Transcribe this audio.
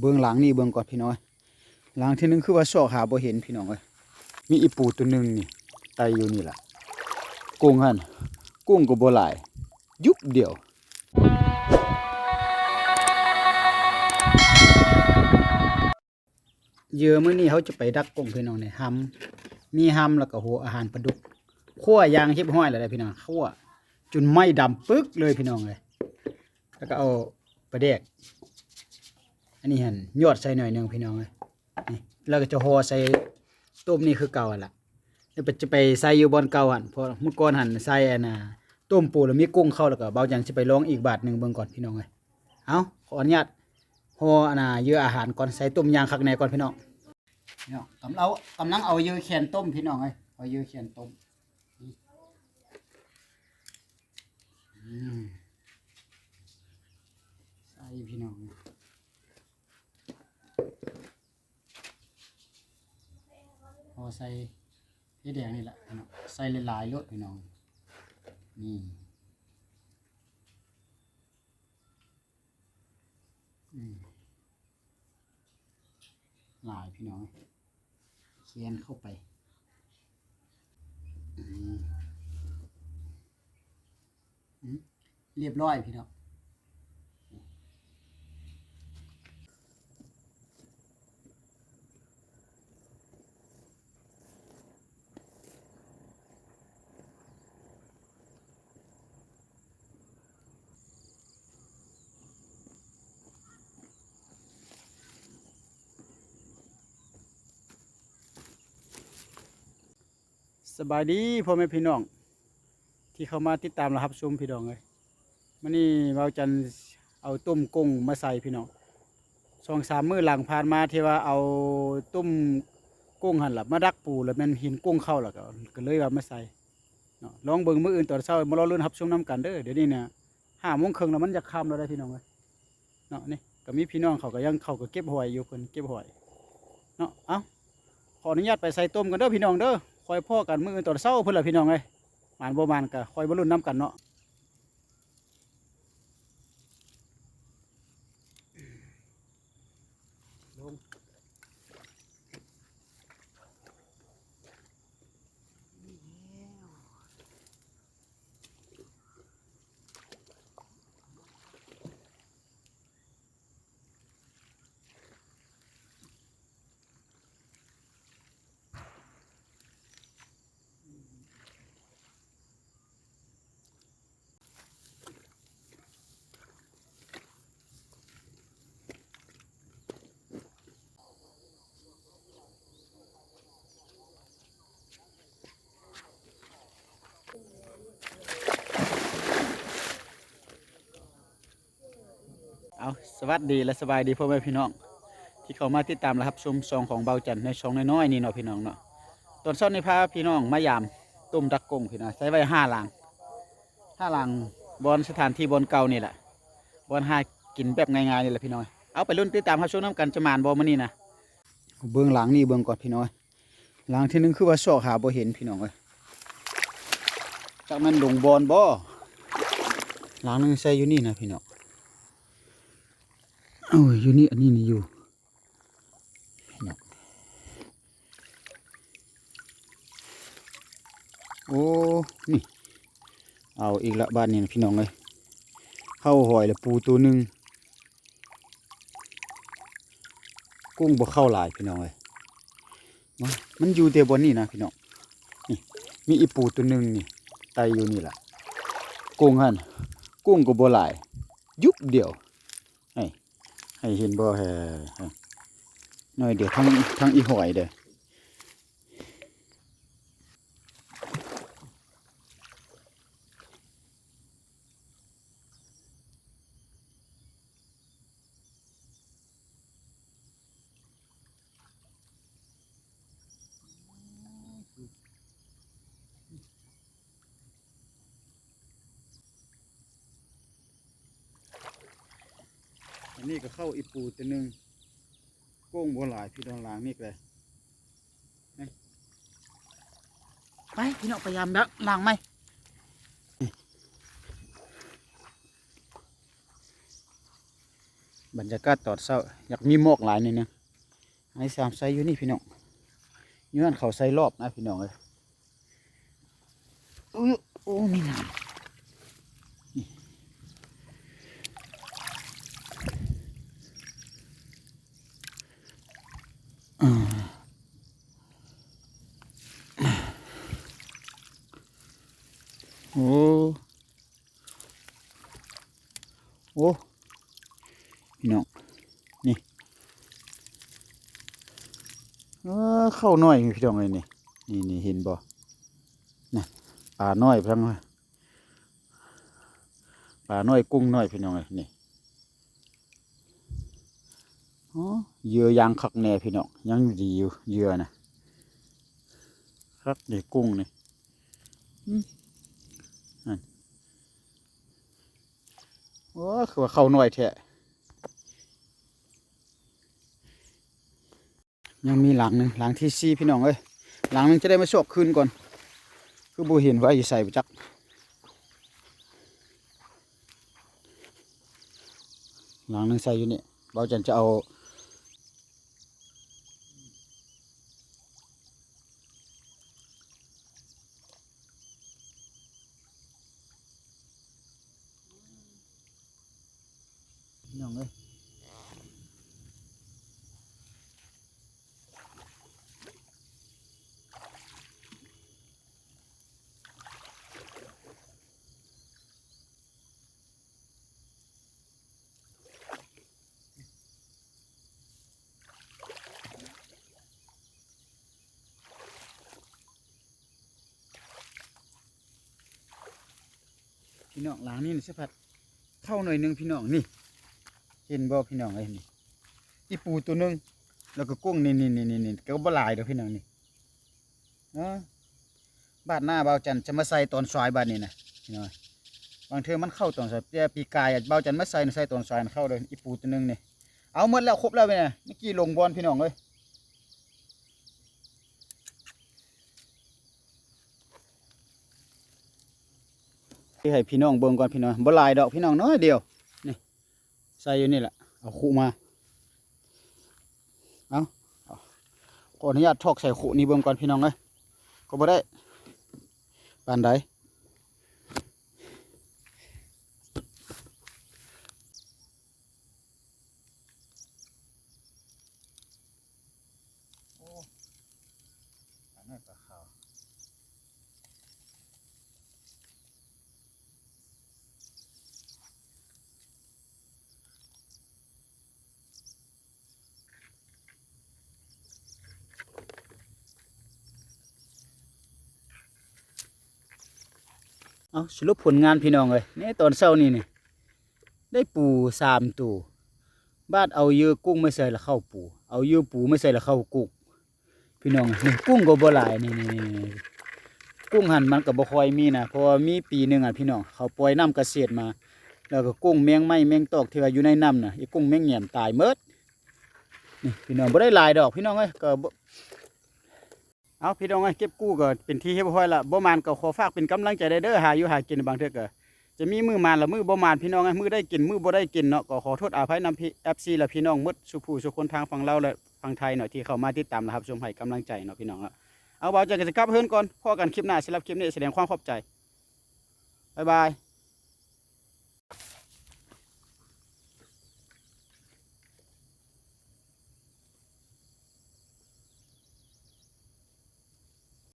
เบื้องหลังนี่เบื้องก่อนพี่น้อยหลังที่หนึงคือว่าซอกหาบ่เห็นพี่น้องเอ้ยมีอีปูตัวหนึ่งนี่ไตอยู่นี่ล่ะกุ้งหั่นกุ้งก็บ่หลาย ยุบเดียวเยื่อมื้อนี้เขาจะไปดักกุ้งพี่น้องเนี่ยหำมีหำแล้วก็หัวอาหารปลาดุกคั่วยางชิบห้อยเลยได้พี่น้องคั่วจนไหม้ดำปึ๊กเลยพี่น้องเลยแล้วก็เอาปลาแดก อันนี้เห็นยอดใส่หน่อยหนึงพี่น้องเลยนี่แล้วก็จะห่อใส่ต้มนี่คือเก่าหั่นล่ะแล้วจะไปใส่อยู่บอนเก่าหันเพอเมื่อก่อนหันใส่อันน่ะต้มปูแล้วมีกุ้งเข้าแล้วก็เบาจังสิไปลองอีกบาทหนึ่งเบิ่งก่อนพี่น้องเลยเอาขออนุญาตห่ออันน่ะเยื่อาหารก่อนใส่ต้มยางคักแน่ก่อนพี่น้องพี่น้องกำลังกำลังเอาเยื่อแขนต้มพี่น้องเอ้ยเอาเยื่อแขนต้มใส่พี่น้อง ใส่เฮ็ดแดงนี่แหละพี่น้องใส่หลายๆรสพี่น้องนี่หลายพี่น้องเขียนเข้าไปเรียบร้อยพี่น้อง สบายดีพ่อแม่พี่น้อง ที่เข้ามาติดตามเราครับชมพี่น้องเลยมันนี่เราจันเอาต้มกุ้งมาใส่พี่น้องสองสามมื้อหลังผ่านมาที่ว่าเอาต้มกุ้งหันหลับมาดักปูแล้วมันหินกุ้งเข้าแล้วก็ก็เลยว่ามาใส่เนาะลองเบิ่งมื้ออื่นตอนเช้ามารอลุ้นรับชมน้ำกันเด้อเดี๋ยวนี้เนี่ยห้าโมงครึ่งแล้วมันจะค่ำแล้วได้พี่น้องเลยเนาะนี่ก็มีพี่น้องเขาก็ยังเขาก็เก็บหอยอยู่เพิ่นเก็บหอยเนาะเอ้าขออนุญาตไปใส่ต้มกันเด้อพี่น้องเด้อ อยพ่อกันมืออื่นตอนเช้าเพื่อนล่ะพี่น้องเลยหมานบ่หมานกับคอยบรรลุนน้ำกันเนาะลง เอาสวัสดีและสบายดีพ่อแม่พี่น้อง ที่เขามาติดตามและรับชมซองของเบาจันในช่องน้อยๆนี่เนาะพี่น้องเนาะตอนเช้านี้พาพี่น้องมายามตุ้มดักงพี่น้องใช้ไว้ห้าหลังห้าหลังบอนสถานที่บอนเก่านี่แหละบอนหากินแบบง่ายๆนี่แหละพี่น้อยเอาไปรุ่นติดตามรับชมน้ำกันจะมานบอลมานี่นะเบื้องหลังนี่เบื้องก่อนพี่น้อยหลังที่หนึงคือว่าซอกหาบ่เห็นพี่น้องเลยจากนั้นลงบอนบ่หลังหนึงใส่อยู่นี่นะพี่น้อง เอ้ยอยู่นี่อันนี้นี่อยู่เนี่ยโอ้ นี่ เอาอีกละบ้านนี้นะพี่น้องเลยเข้าหอยละปูตัวหนึ่งกุ้งบ่เข้าหลายพี่น้องเลยมามันอยู่แต่บนนี่นะพี่น้องนี่มีอีปูตัวหนึ่งนี่ไตอยู่นี่ล่ะกุ้งหันกุ้งก็บ่หลาย ยุบเดียว ให้เห็นบ่แฮ่หน่อยเดี๋ยวทั้งทั้งอีหอยเด้อ อันนี้ก็เข้าอีปูตัวหนึ่งโก้งบัวหลายพี่น้องหลางนี่เลยไปพี่น้องพยายามแล้วลางไหมบรรยากาศตอนเช้าอยากมีหมอกหลายนิดนึงไอ้สามไซอยู่นี่พี่น้องย้อนเขาใส่รอบนะพี่น้องเลยอุ้ยโอ้มีน้ำ โอ้โอ้พี่น้องนี่เออเข้าน้อยพี่น้องเลยนี่นี่นี่เห็นบ่น่ปลาน้อยเพังเลยปลาน้อยกุ้งน้อยพี่น้องเลยนี่อ๋อเยื่อยางคักแน่พี่น้องยังอยู่ดีอยู่เยื่อนะคักนี่กุ้งนี่ โอ้คือว่าเข้าหน่อยแท้ยังมีหลังหนึ่งหลังที่ซี่พี่น้องเอ้ยหลังหนึงจะได้มาโชคคืนก่อน คือบูเห็นว่าอยู่ใส่ไปจักหลังหนึงใส่อยู่นี่เราจะจะเอา พี่น้องหลังนี้นี่สิพัดเข้าหน่อยนึงพี่น้องนี่ เห็นบ่พี่น้องเอ้นี่อีปูตัวนึงแล้วก็กุ้งนี่นี่นี่นี่นี่ก็บ่หลายเด้อพี่น้องนี่เนาะบาดหน้าเบาจันจะมาใส่ตอนซอยบาดนี้นะพี่น้องบางเทื่อมันเข้าตอนซอยแต่ปีกายเบาจันมาใส่ใส่ตอนซอยมันเข้าเลยอีปูตัวนึงนี่เอาหมดแล้วครบแล้วไปเนี่ยเมื่อกี้ลงบอลพี่น้องเอ้ย ที่ให้พี่น้องเบิ่งก่อนพี่น้องบ่หลายดอกพี่น้องน้อยเดียวนี่ใส่อยู่นี่แหละเอาขู่มาเอาเอาขออนุญาตทอกใส่ขู่นี่เบิ่งก่อนพี่น้องเลยก็บ่ได้ปานใดโอ้อันนั้นปลาขาว เอาสรุปผลงานพี่น้องเลยนี่ตอนเช้านี่นี่ได้ปูสามตัวบ้านเอาเยื่อกุ้งไม่ใส่ละเข้าปู เอาเยื่อปูไม่ใส่ละเข้ากุ้งพี่น้องนี่กุ้งก็บ่หลายนี่นี่นี่กุ้งหันมันก็บ่ค่อยมีนะเพราะว่ามีปีหนึ่งอะพี่น้องเขาปล่อยน้ำเกษตรมา แล้วก็กุ้งแมงไม้แมงตอกที่ว่าอยู่ในน้ำน่ะอีกุ้งแมงเหงียมตายเมดนี่พี่น้องบ่ได้หลายดอกพี่น้องเอ้ยก็ เอาพี่น้องไอ้เก็บกู้ก็เป็นที่เรียบร้อยละบ่มานก็ขอฝากเป็นกำลังใจได้เด้อหาอยู่หากินบางเทื่อก็จะมีมือมานละมือบ่มานพี่น้องไอ้มือได้กินมือบ่ได้กินเนาะก็ขอโทษอาภัยนำพี่ FC และพี่น้องหมดสุผู้สุคนทางฝั่งลาและฝั่งไทยเนาะที่เข้ามาติดตามนะครับชมให้กำลังใจเนาะพี่น้องเนาะเอาเบาใจกันจะกลับเฮือนก่อนพอกันคลิปหน้าสำหรับคลิปนี้แสดงความขอบใจบ๊ายบาย